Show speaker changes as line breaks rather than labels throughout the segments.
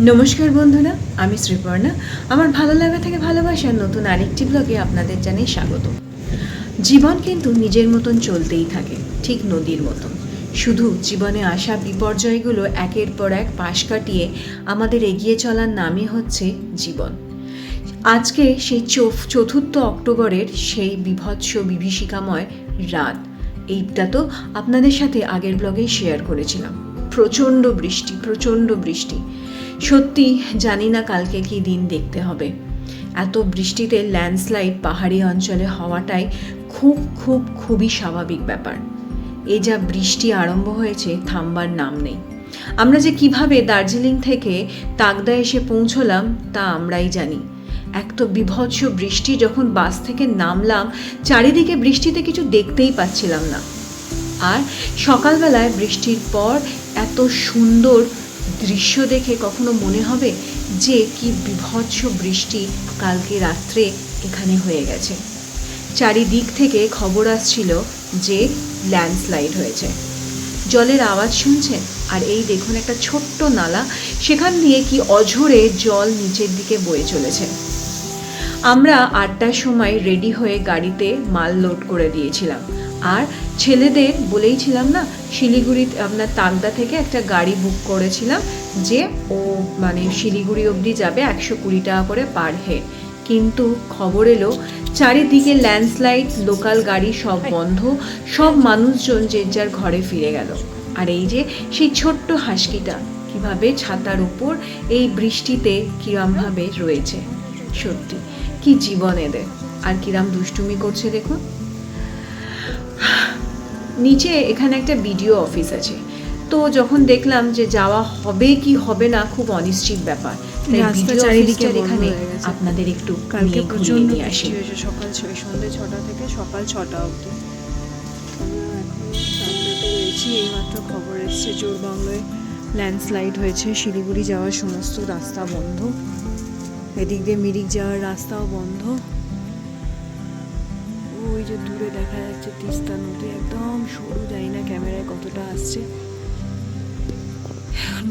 নমস্কার বন্ধুরা, আমি শ্রীপর্ণা। আমার ভালো লাগা থেকে ভালোবাসার নতুন আরেকটি ব্লগে আপনাদের জানাই স্বাগত। জীবন কিন্তু নিজের মতন চলতেই থাকে, ঠিক নদীর মতন। শুধু জীবনে আসা বিপর্যয়গুলো একের পর এক পাশ কাটিয়ে আমাদের এগিয়ে চলার নামই হচ্ছে জীবন। আজকে সেই চতুর্থ অক্টোবরের সেই বিভৎস বিভীষিকাময় রাত। এইটা তো আপনাদের সাথে আগের ব্লগেই শেয়ার করেছিলাম। প্রচণ্ড বৃষ্টি প্রচণ্ড বৃষ্টি। সত্যি জানি না কালকে কি দিন দেখতে হবে। এত বৃষ্টিতে ল্যান্ডস্লাইড পাহাড়ি অঞ্চলে হওয়াটাই খুব খুব, খুবই স্বাভাবিক ব্যাপার। এ যা বৃষ্টি আরম্ভ হয়েছে, থামবার নাম নেই। আমরা যে কীভাবে দার্জিলিং থেকে তাগদা এসে পৌঁছলাম, তা আমরাই জানি। এক তো বিভৎস বৃষ্টি, যখন বাস থেকে নামলাম, চারিদিকে বৃষ্টিতে কিছু দেখতেই পাচ্ছিলাম না। আর সকালবেলায় বৃষ্টির পর এত সুন্দর দৃশ্য দেখে কখনো মনে হবে যে কি বিভৎস বৃষ্টি কালকে রাত্রে এখানে হয়ে গেছে। চারিদিক থেকে খবর আসছিল যে ল্যান্ডস্লাইড হয়েছে। জলের আওয়াজ শুনছেন? আর এই দেখুন একটা ছোট্ট নালা, সেখান দিয়ে কি অঝোরে জল নিচের দিকে বয়ে চলেছে। আমরা আটটার সময় রেডি হয়ে গাড়িতে মাল লোড করে দিয়েছিলাম। আর ছেলেদের বলেইছিলাম না শিলিগুড়ি আপনার তাগদা থেকে একটা গাড়ি বুক করেছিলাম যে ও মানে শিলিগুড়ি অবধি যাবে একশো কুড়ি টাকা করে পার হেড কিন্তু খবর এলো, চারিদিকে ল্যান্ডস্লাইড লোকাল গাড়ি সব বন্ধ, সব মানুষজন যে যার ঘরে ফিরে গেল। আর এই যে সেই ছোট্ট হাসকিটা, কীভাবে ছাতার উপর এই বৃষ্টিতে কিরমভাবে রয়েছে, সত্যি, কি জীবন এদের। আর কিরাম দুষ্টুমি করছে দেখুন। নিচে এখানে একটা বিডিও অফিস আছে। তো যখন দেখলাম যে যাওয়া হবে কি হবে না খুব অনিশ্চিত ব্যাপার।
চারিদিকে
এখানে আপনাদের একটু
কালকে
প্রচণ্ড আসি।
সকাল ছয় সন্ধ্যে ছটা থেকে সকাল ছটা অবধি। রয়েছি এইমাত্র খবর এসছে জোর বাংলায় ল্যান্ডস্লাইড হয়েছে। শিলিগুড়ি যাওয়ার সমস্ত রাস্তা বন্ধ। এদিক দিয়ে মিরিক যাওয়ার রাস্তাও বন্ধ। ওই যে দূরে দেখা যাচ্ছে তিস্তা নদী, একদম সরু যাই না ক্যামেরায় কতটা আসছে।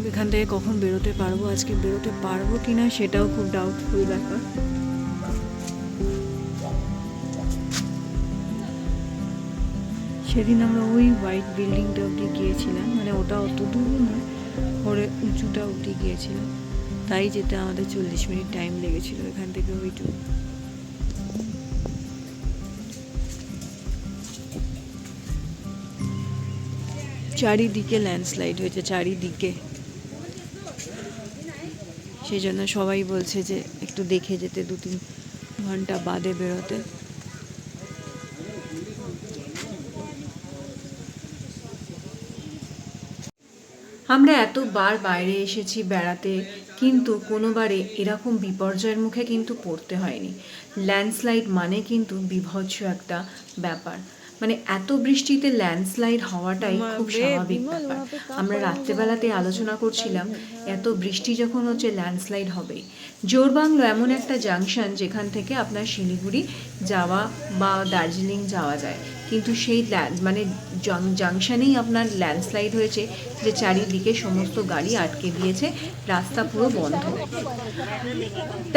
এখন থেকে কখন বেরোতে পারব, আজকে বেরোতে পারব কিনা সেটাও খুব ডাউটফুল ব্যাপার। সেদিন আমরা ওই হোয়াইট বিল্ডিংটা অবধি গিয়েছিলাম মানে ওটা অত দূর নয় পরে উঁচুটা অবধি গিয়েছিলাম। তাই যেতে আমাদের চল্লিশ মিনিট টাইম লেগেছিল এখান থেকে ওইটুকু চারিদিকে ল্যান্ডস্লাইড হয়েছে, চারিদিকে। সেই জন্য সবাই বলছে যে একটু দেখে যেতে দু তিন ঘণ্টা বাদে বেরোতে।
আমরা এতবার বাইরে এসেছি বেড়াতে, কিন্তু কোনোবারে এরকম বিপর্যয়ের মুখে কিন্তু পড়তে হয়নি। ল্যান্ডস্লাইড মানে কিন্তু বিভৎস একটা ব্যাপার। মানে এত বৃষ্টিতে ল্যান্ডস্লাইড হওয়াটাই খুব স্বাভাবিক ব্যাপার। আমরা রাত্রেবেলাতে আলোচনা করছিলাম এত বৃষ্টি যখন হচ্ছে ল্যান্ডস্লাইড হবে। জোরবাংলো এমন একটা জাংশন যেখান থেকে আপনার শিলিগুড়ি যাওয়া বা দার্জিলিং যাওয়া যায়। কিন্তু সেই ল্যান্ড মানে জাংশনেই আপনার ল্যান্ডস্লাইড হয়েছে যে চারিদিকে সমস্ত গাড়ি আটকে দিয়েছে রাস্তা পুরো বন্ধ।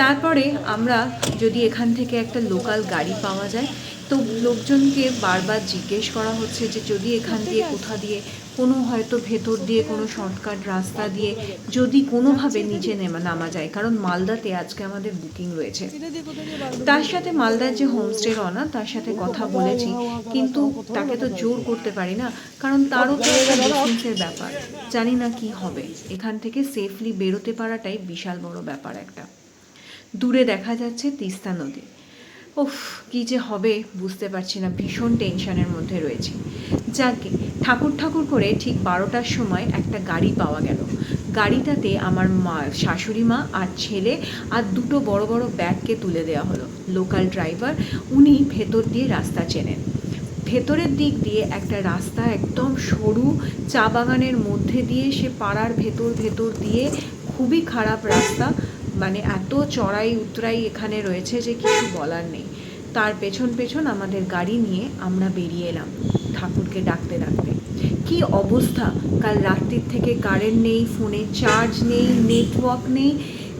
তারপরে আমরা যদি এখান থেকে একটা লোকাল গাড়ি পাওয়া যায় তো লোকজনকে বারবার জিজ্ঞেস করা হচ্ছে যে যদি এখান দিয়ে, কোথা দিয়ে, কোনো হয়তো ভেতর দিয়ে, কোনো শর্টকাট রাস্তা দিয়ে যদি কোনোভাবে নিচে নেমা, নামা যায়। কারণ মালদাতে আজকে আমাদের বুকিং রয়েছে। তার সাথে মালদার যে হোমস্টে রনা তার সাথে কথা বলেছি। কিন্তু তাকে তো জোর করতে পারি না, কারণ তারও তো একটা ডিস্টেন্সের ব্যাপার। জানি না কি হবে। এখান থেকে সেফলি বেরোতে পারাটাই বিশাল বড় ব্যাপার একটা। দূরে দেখা যাচ্ছে তিস্তা নদী। উফ, কী যে হবে বুঝতে পারছি না, ভীষণ টেনশনের মধ্যে রয়েছি। যাকে, ঠাকুর ঠাকুর করে ঠিক বারোটার সময় একটা গাড়ি পাওয়া গেল। গাড়িটাতে আমার মা, শাশুড়ি মা আর ছেলে আর দুটো বড় বড় ব্যাগকে তুলে দেওয়া হলো। লোকাল ড্রাইভার, উনি ভেতর দিয়ে রাস্তা চেনেন। ভেতরের দিক দিয়ে একটা রাস্তা একদম সরু, চা বাগানের মধ্যে দিয়ে সে পাড়ার ভেতর ভেতর দিয়ে খুবই খারাপ রাস্তা। মানে এত চড়াই উতরাই এখানে রয়েছে যে কিছু বলার নেই। তার পেছন পেছন আমাদের গাড়ি নিয়ে আমরা বেরিয়ে এলাম ঠাকুরকে ডাকতে ডাকতে। কি অবস্থা? কাল রাত্রির থেকে কারেন্ট নেই ফোনে চার্জ নেই নেটওয়ার্ক নেই।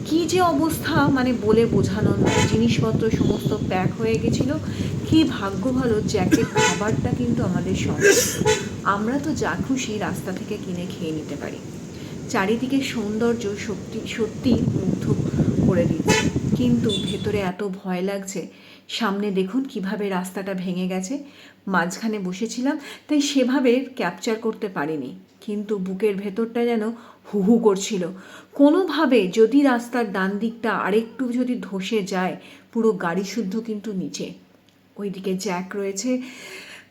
কি যে অবস্থা? মানে বলে বোঝানো নয়। জিনিসপত্র সমস্ত প্যাক হয়ে গেছিল। কি ভাগ্য ভালো জ্যাকেট খাবারটা কিন্তু আমাদের সঙ্গে আমরা তো যা খুশি রাস্তা থেকে কিনে খেয়ে নিতে পারি। চারিদিকে সৌন্দর্য সত্যি সত্যি মুগ্ধ করে দিচ্ছে কিন্তু ভেতরে এত ভয় লাগছে, সামনে দেখুন কীভাবে রাস্তাটা ভেঙে গেছে। মাঝখানে বসেছিলাম, তাই সেভাবে ক্যাপচার করতে পারিনি। কিন্তু বুকের ভেতরটা যেন হুহু করছিল। কোনোভাবে যদি রাস্তার ডান দিকটা আরেকটু যদি ধসে যায়, পুরো গাড়ি শুদ্ধ কিন্তু নিচে। ওইদিকে জ্যাক রয়েছে।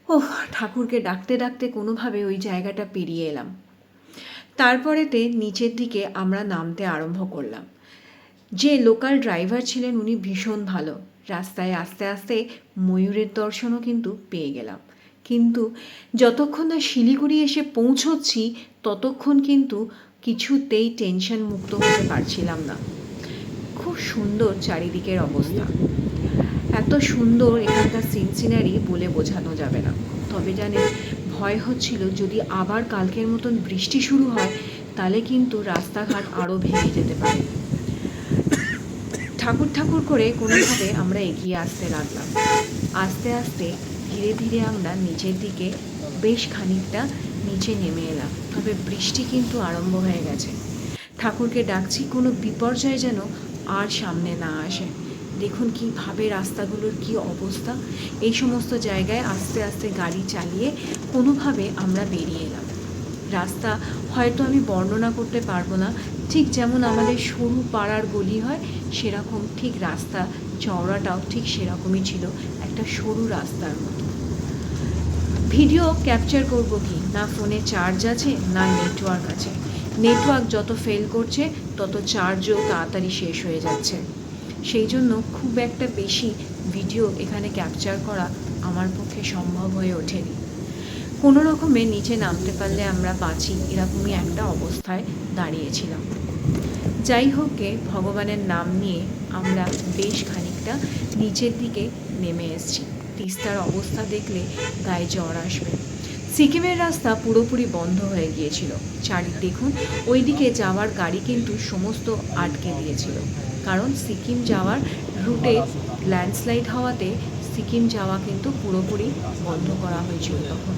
ও ঠাকুরকে ডাকতে ডাকতে কোনোভাবে ওই জায়গাটা পেরিয়ে এলাম। তারপরেতে নিচের দিকে আমরা নামতে আরম্ভ করলাম। যে লোকাল ড্রাইভার ছিলেন উনি ভীষণ ভালো। রাস্তায় আস্তে আস্তে ময়ূরের দর্শনও কিন্তু পেয়ে গেলাম। কিন্তু যতক্ষণ না শিলিগুড়ি এসে পৌঁছচ্ছি, ততক্ষণ কিন্তু কিছুতেই টেনশন মুক্ত হতে পারছিলাম না। খুব সুন্দর চারিদিকের অবস্থা। এত সুন্দর এখানকার সিনসিনারি বলে বোঝানো যাবে না। তবে জানেন, ভয় হচ্ছিল যদি আবার কালকের মতন বৃষ্টি শুরু হয়, তাহলে কিন্তু রাস্তাঘাট আরও ভেঙে যেতে পারে। ঠাকুর ঠাকুর করে কোনোভাবে আমরা এগিয়ে আসতে লাগলাম। আস্তে আস্তে ধীরে ধীরে আমরা নিচের দিকে বেশ খানিকটা নিচে নেমে এলাম। তবে বৃষ্টি কিন্তু আরম্ভ হয়ে গেছে। ঠাকুরকে ডাকছি, কোনো বিপর্যয় যেন আর সামনে না আসে। দেখুন কীভাবে রাস্তাগুলোর কি অবস্থা। এই সমস্ত জায়গায় আস্তে আস্তে গাড়ি চালিয়ে কোনোভাবে আমরা বেরিয়ে এলাম। রাস্তা হয়তো আমি বর্ণনা করতে পারব না। ঠিক যেমন আমাদের সরু পাড়ার গলি হয়, সেরকম ঠিক রাস্তা চওড়াটাও ঠিক সেরকমই ছিল, একটা সরু রাস্তার মতো। ভিডিও ক্যাপচার করব কি? না ফোনে চার্জ আছে, না নেটওয়ার্ক আছে। নেটওয়ার্ক যত ফেল করছে, তত চার্জও তাড়াতাড়ি শেষ হয়ে যাচ্ছে। সেই জন্য খুব একটা বেশি ভিডিও এখানে ক্যাপচার করা আমার পক্ষে সম্ভব হয়ে ওঠেনি। কোনো রকমে নিচে নামতে পারলে আমরা বাঁচি, এরকমই একটা অবস্থায় দাঁড়িয়েছিলাম। যাই হোক ভগবানের নাম নিয়ে আমরা বেশ খানিকটা নিচের দিকে নেমে এসেছি। তিস্তার অবস্থা দেখলে গায়ে জ্বর আসবে। সিকিমের রাস্তা পুরোপুরি বন্ধ হয়ে গিয়েছিল। চারি দেখুন, ওইদিকে যাওয়ার গাড়ি কিন্তু সমস্ত আটকে দিয়েছিল। কারণ সিকিম যাওয়ার রুটে ল্যান্ডস্লাইড হওয়াতে সিকিম যাওয়া কিন্তু পুরোপুরি বন্ধ করা হয়েছিল তখন।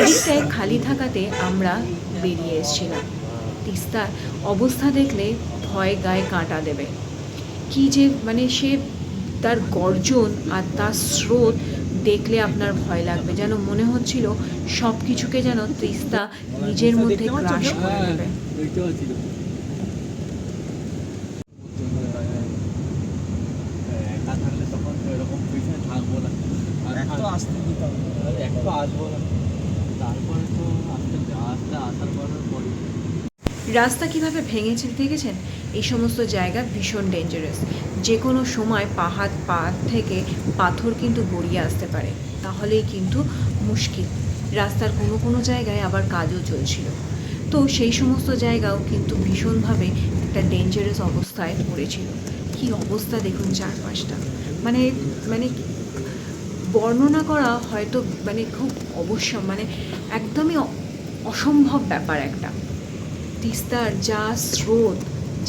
এদিকটায় খালি থাকাতে আমরা বেরিয়ে এসেছিলাম। তিস্তার অবস্থা দেখলে ভয় গায়ে কাঁটা দেবে। কি যে মানে সে তার গর্জন আর তার স্রোত দেখলে আপনার ভয় লাগবে। যেন মনে হচ্ছিল সব কিছুকে যেন তিস্তা নিজের মধ্যে গ্রাস করে নেবে
দেখতে পাচ্ছি তো। একা থাকলে তখন তো এরকম পিছনে থাকব না আর
একটু আসতে দিতে হবে
আর একটু আসব না
রাস্তা কীভাবে ভেঙেছে দেখেছেন? এই সমস্ত জায়গা ভীষণ ডেঞ্জারাস যে কোনো সময় পাহাড় পাহাড় থেকে পাথর কিন্তু গড়িয়ে আসতে পারে। তাহলেই কিন্তু মুশকিল। রাস্তার কোনো কোনো জায়গায় আবার কাজও চলছিল। তো সেই সমস্ত জায়গাও কিন্তু ভীষণভাবে একটা ডেঞ্জারাস অবস্থায় পড়েছিল। কি অবস্থা দেখুন চারপাশটা। মানে মানে বর্ণনা করা হয়তো মানে খুব অবশ্য মানে একদমই অসম্ভব ব্যাপার একটা। তিস্তার যা স্রোত,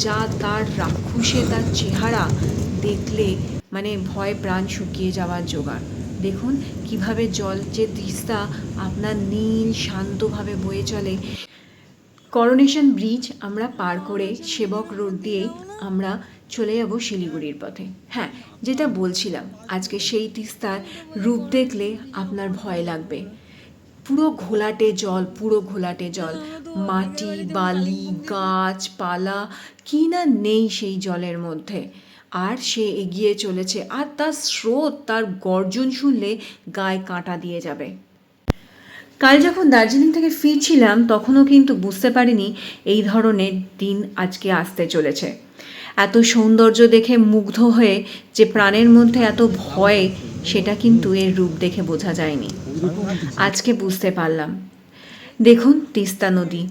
যা তার রাক্ষসে তার চেহারা দেখলে মানে ভয় প্রাণ শুকিয়ে যাওয়ার জোগাড়। দেখুন কীভাবে জল যে তিস্তা আপনার নীল শান্তভাবে বয়ে চলে করোনেশন ব্রিজ আমরা পার করে সেবক রোড দিয়েই আমরা চলে যাব শিলিগুড়ির পথে। হ্যাঁ যেটা বলছিলাম, আজকে সেই তিস্তার রূপ দেখলে আপনার ভয় লাগবে। পুরো ঘোলাটে জল, পুরো ঘোলাটে জল। মাটি, বালি গাছপালা কি না নেই সেই জলের মধ্যে। আর সে এগিয়ে চলেছে, আর তার স্রোত, তার গর্জন শুনলে গায়ে কাঁটা দিয়ে যাবে। কাল যখন দার্জিলিং থেকে ফিরছিলাম, তখনও কিন্তু বুঝতে পারিনি এই ধরনের দিন আজকে আসতে চলেছে। এত সৌন্দর্য দেখে মুগ্ধ হয়ে যে প্রাণের মধ্যে এত ভয়, সেটা কিন্তু এর রূপ দেখে বোঝা যায়নি। আজকে বুঝতে পারলাম। দেখুন তিস্তা নদী।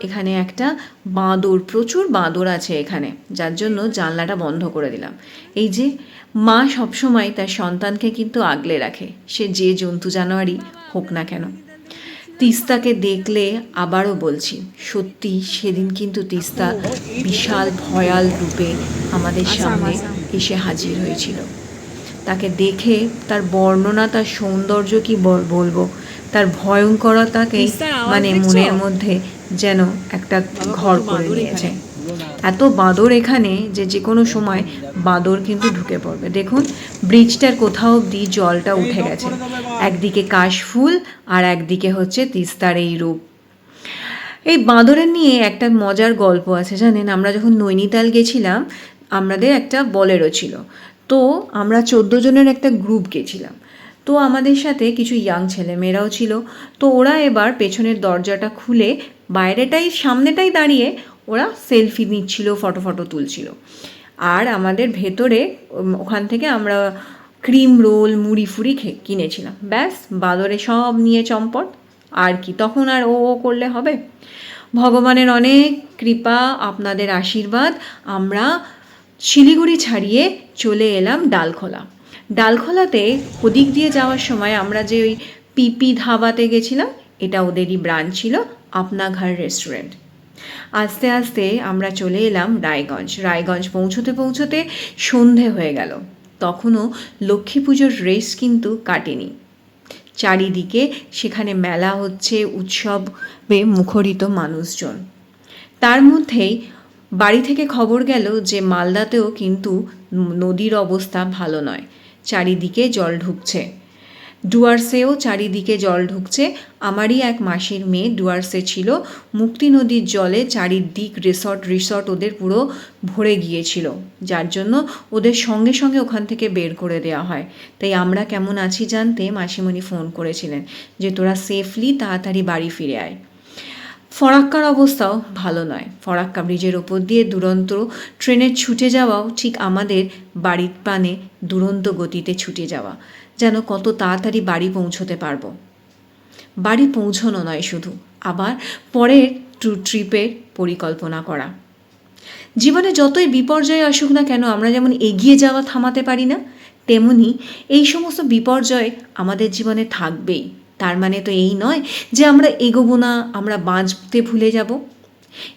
এখানে একটা বাঁদর প্রচুর বাঁদর আছে এখানে যার জন্য জানলাটা বন্ধ করে দিলাম। এই যে মা সবসময় তার সন্তানকে কিন্তু আগলে রাখে সে যে জন্তু জানোয়ারই হোক না কেন। তিস্তাকে দেখলে আবারও বলছি সত্যি সেদিন কিন্তু তিস্তা বিশাল ভয়াল রূপে আমাদের সামনে এসে হাজির হয়েছিল। তাকে দেখে তার বর্ণনা তার সৌন্দর্য কি বলব? তার ভয়ঙ্করতাকে মানে মনের মধ্যে যেন একটা ঘর করে নিয়েছে। এত বাঁদর এখানে যে যে কোনো সময় বাঁদর কিন্তু ঢুকে পড়বে। দেখুন ব্রিজটার কোথাও অব্দি জলটা উঠে গেছে। একদিকে কাশফুল আর একদিকে হচ্ছে তিস্তার এই রূপ। এই বাঁদরের নিয়ে একটা মজার গল্প আছে জানেন? আমরা যখন নৈনিতাল গেছিলাম আমাদের একটা বলেরো ছিল। তো আমরা চোদ্দ জনের একটা গ্রুপ গেছিলাম। তো আমাদের সাথে কিছু ইয়াং ছেলে মেয়েরাও ছিল। তো ওরা এবার পেছনের দরজাটা খুলে বাইরেটাই, সামনেটাই দাঁড়িয়ে ওরা সেলফি নিচ্ছিল ফটো ফটো তুলছিল। আর আমাদের ভেতরে ওখান থেকে আমরা ক্রিম রোল মুড়ি ফুড়ি খে, কিনেছিলাম। ব্যাস, বাদরে সব নিয়ে চম্পট। আর কি, তখন আর ও ও করলে হবে? ভগবানের অনেক কৃপা, আপনাদের আশীর্বাদ। আমরা শিলিগুড়ি ছাড়িয়ে চলে এলাম ডালখোলা। ডালখোলাতে ওদিক দিয়ে যাওয়ার সময় আমরা যে ওই পিপি ধাবাতে গেছিলাম, এটা ওদেরই ব্রাঞ্চ ছিল, আপনাঘর রেস্টুরেন্ট। আস্তে আস্তে আমরা চলে এলাম রায়গঞ্জ। রায়গঞ্জ পৌঁছতে পৌঁছতে সন্ধে হয়ে গেল। তখনও লক্ষ্মী পুজোর রেস কিন্তু কাটেনি। চারিদিকে সেখানে মেলা হচ্ছে, উৎসবে মুখরিত মানুষজন। তার মধ্যেই বাড়ি থেকে খবর গেল যে মালদাতেও কিন্তু নদীর অবস্থা ভালো নয়। চারিদিকে জল ঢুকছে। ডুয়ার্সেও চারিদিকে জল ঢুকছে। আমারই এক মাসির মেয়ে ডুয়ার্সে ছিল। মুক্তি নদীর জলে চারিদিক রিসর্ট রিসর্ট ওদের পুরো ভরে গিয়েছিল। যার জন্য ওদের সঙ্গে সঙ্গে ওখান থেকে বের করে দেওয়া হয়। তাই আমরা কেমন আছি জানতে মাসিমণি ফোন করেছিলেন যে তোরা সেফলি তাড়াতাড়ি বাড়ি ফিরে আয়। ফরাক্কার অবস্থাও ভালো নয়। ফরাক্কা ব্রিজের ওপর দিয়ে দুরন্ত ট্রেনের ছুটে যাওয়াও ঠিক আমাদের বাড়ির পানে দুরন্ত গতিতে ছুটে যাওয়া, যেন কত তাড়াতাড়ি বাড়ি পৌঁছতে পারব। বাড়ি পৌঁছানো নয় শুধু, আবার পরের ট্রু ট্রিপের পরিকল্পনা করা। জীবনে যতই বিপর্যয় আসুক না কেন, আমরা যেমন এগিয়ে যাওয়া থামাতে পারি না, তেমনি এই সমস্ত বিপর্যয় আমাদের জীবনে থাকবেই। তার মানে তো এই নয় যে আমরা এগোবো না, আমরা বাঁচতে ভুলে যাব।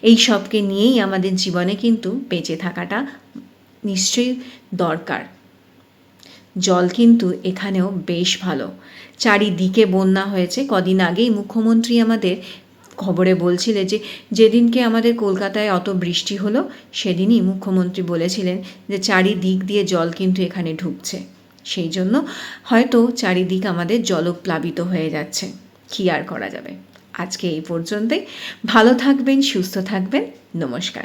এই সবকে নিয়েই আমাদের জীবনে কিন্তু বেঁচে থাকাটা নিশ্চয়ই দরকার। জল কিন্তু এখানেও বেশ ভালো। চারিদিকে বন্যা হয়েছে। কদিন আগেই মুখ্যমন্ত্রী আমাদের খবরে বলছিলে যে, যেদিনকে আমাদের কলকাতায় অত বৃষ্টি হলো, সেদিনই মুখ্যমন্ত্রী বলেছিলেন যে, চারিদিক দিয়ে জল কিন্তু এখানে ঢুকছে। সেই জন্য হয়তো চারিদিক আমাদের জলপ্লাবিত হয়ে যাচ্ছে। কি আর করা যাবে? আজকে এই পর্যন্তই। ভালো থাকবেন, সুস্থ থাকবেন। নমস্কার।